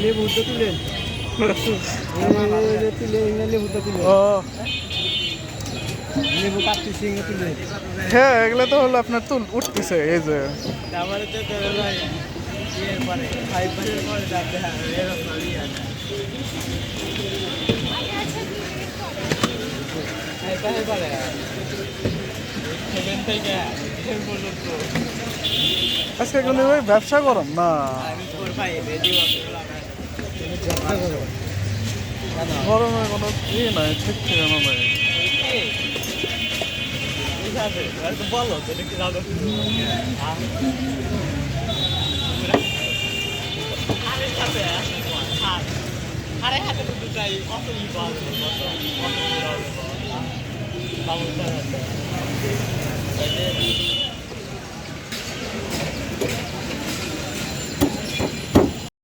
লেবুটা তুলেন হ্যাঁ এগুলো তো হলো আপনার তুল উঠতেছে এই যে থেকে আজকে কিন্তু ভাই ব্যবসা গরম? না। গরমে কোনো ই নাই, ঠিক ঠিকানা নাই। বলো তো